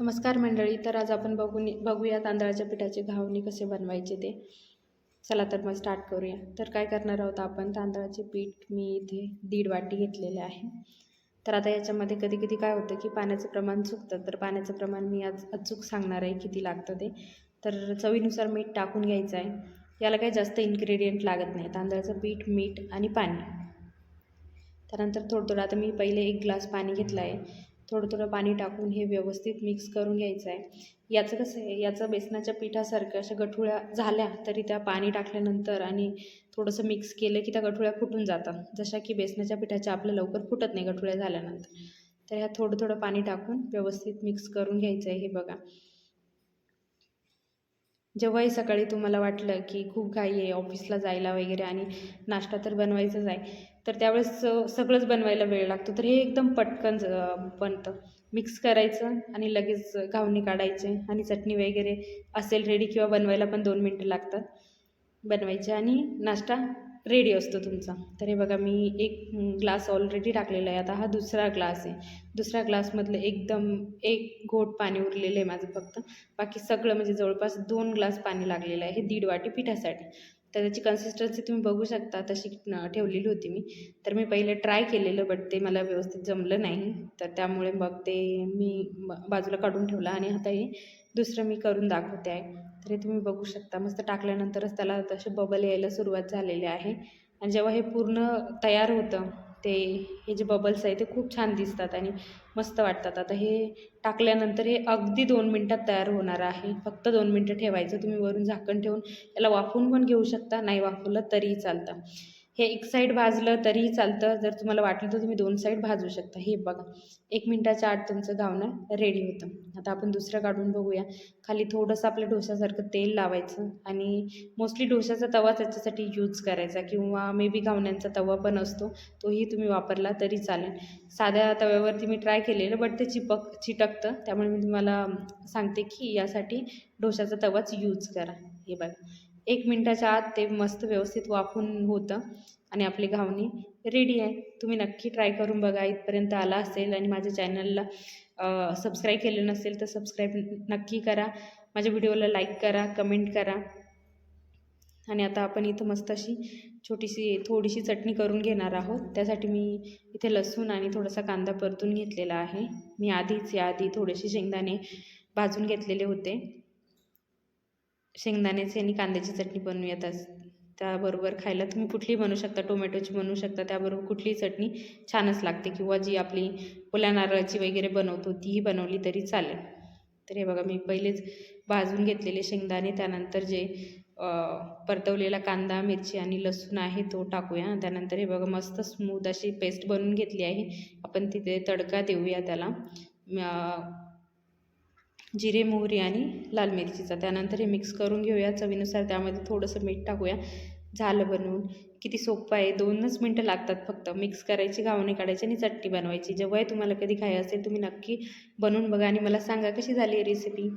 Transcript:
नमस्कार मंडळी तर आज आपण बघून बघूया तांदळाच्या पिठाचे घावणी कसे बनवायचे ते. चला तर मग स्टार्ट करूया. तर काय करणार आहोत आपण? तांदळाचे पीठ मी इथे दीड वाटी घेतलेले आहे. तर आता याच्यामध्ये कधी कधी काय होतं की पाण्याचं प्रमाण चुकतं. तर पाण्याचं प्रमाण मी आज अचूक सांगणार आहे किती लागतं ते. तर चवीनुसार मीठ टाकून घ्यायचं आहे. याला काही जास्त इन्ग्रेडियंट लागत नाही. तांदळाचं पीठ मीठ आणि पाणी. त्यानंतर थोडं थोडं आता मी पहिले एक ग्लास पाणी घेतलं आहे. थोडं थोडं पाणी टाकून हे व्यवस्थित मिक्स करून घ्यायचं आहे याचं कसं आहे याचं बेसनाच्या पिठासारखं अशा गठुळ्या झाल्या तरी त्या पाणी टाकल्यानंतर आणि थोडंसं मिक्स केलं की त्या गठुळ्या फुटून जातात. जशा की बेसनाच्या पिठाच्या आपल्या लवकर फुटत नाही गठुळ्या झाल्यानंतर. तर ह्या थोडं थोडं पाणी टाकून व्यवस्थित मिक्स करून घ्यायचं आहे हे बघा. जेव्हाही सकाळी तुम्हाला वाटलं की खूप घाई आहे ऑफिसला जायला वगैरे आणि नाश्ता तर बनवायचाच आहे तर त्यावेळेस सगळंच बनवायला वेळ लागतो. तर हे एकदम पटकन ज बनतं. मिक्स करायचं आणि लगेच घावणी काढायचे आणि चटणी वगैरे असेल रेडी किंवा बनवायला पण दोन मिनटं लागतात. बनवायचे आणि नाश्ता रेडी असतो तुमचा. तर हे बघा मी एक ग्लास ऑलरेडी टाकलेला आहे. आता हा दुसरा ग्लास आहे. दुसऱ्या ग्लासमधलं एकदम एक घोट पाणी उरलेलं आहे माझं फक्त. बाकी सगळं म्हणजे जवळपास दोन ग्लास पाणी लागलेलं आहे हे दीड वाटी पिठासाठी. तर त्याची कन्सिस्टन्सी तुम्ही बघू शकता. तशी ठेवलेली होती मी. तर मी पहिले ट्राय केलेलं बट ते मला व्यवस्थित जमलं नाही. तर त्यामुळे मग ते मी बाजूला काढून ठेवलं आणि आता हे दुसरं मी करून दाखवते आहे. तर हे तुम्ही बघू शकता. मस्त टाकल्यानंतरच त्याला तसे बबल यायला सुरुवात झालेली आहे. आणि जेव्हा हे पूर्ण तयार होतं ते हे जे बबल्स आहे ते खूप छान दिसतात आणि मस्त वाटतात. आता हे टाकल्यानंतर हे अगदी दोन मिनटात तयार होणार आहे. फक्त दोन मिनटं ठेवायचं. तुम्ही वरून झाकण ठेवून याला वाफून पण घेऊ शकता. नाही वाफवलं तरीही चालतं. हे एक साईड भाजलं तरीही चालतं. जर तुम्हाला वाटलं तर तुम्ही दोन साईड भाजू शकता. हे बघा. एक मिनटाच्या आत तुमचं घावणं रेडी होतं. आता आपण दुसरं काढून बघूया. खाली थोडंसं आपल्या डोश्यासारखं तेल लावायचं आणि मोस्टली डोश्याचा तवा त्याच्यासाठी यूज करायचा किंवा मे बी घावण्यांचा तवा पण असतो. तोही तुम्ही वापरला तरी चालेल. साध्या तव्यावरती मी ट्राय केलेलं बट ते चिपक चिटकतं. त्यामुळे मी तुम्हाला सांगते की यासाठी डोशाचा तवाच यूज करा. हे बघा. एक मिनटाच्या आत ते मस्त व्यवस्थित वाफून होतं आणि आपली घावणी रेडी आहे. तुम्ही नक्की ट्राय करून बघा इथपर्यंत आला असेल आणि माझ्या चॅनलला सबस्क्राईब केलं नसेल तर सबस्क्राईब नक्की करा. माझ्या व्हिडिओला लाईक करा कमेंट करा. आणि आता आपण इथं मस्त अशी छोटीशी थोडीशी चटणी करून घेणार आहोत. त्यासाठी मी इथे लसूण आणि थोडासा कांदा परतून घेतलेला आहे. मी आधीच या आधी थोडेसे शेंगदाणे भाजून घेतलेले होते. शेंगदाण्याची आणि कांद्याची चटणी बनवूयात आज. त्याबरोबर खायला तुम्ही कुठलीही बनवू शकता टोमॅटोची बनवू शकता त्याबरोबर कुठलीही चटणी छानच लागते. किंवा जी आपली ओल्या नारळाची वगैरे बनवतो तीही बनवली तरी चालेल. तर हे बघा मी पहिलेच भाजून घेतलेले शेंगदाणे त्यानंतर जे परतवलेला कांदा मिरची आणि लसूण आहे तो टाकूया. त्यानंतर हे बघा मस्त स्मूथ अशी पेस्ट बनवून घेतली आहे. आपण तिथे तडका देऊया त्याला. जिरे मोहरी आणि लाल मिरचीचा. त्यानंतर हे मिक्स करून घेऊया. चवीनुसार त्यामध्ये थोडंसं मीठ टाकूया. झालं बनवून. किती सोपं आहे. दोनच मिनटं लागतात फक्त. मिक्स करायची घावणे काढायची आणि चटणी बनवायची. जेव्हाही तुम्हाला कधी खाय असेल तुम्ही नक्की बनवून बघा आणि मला सांगा कशी झाली आहे रेसिपी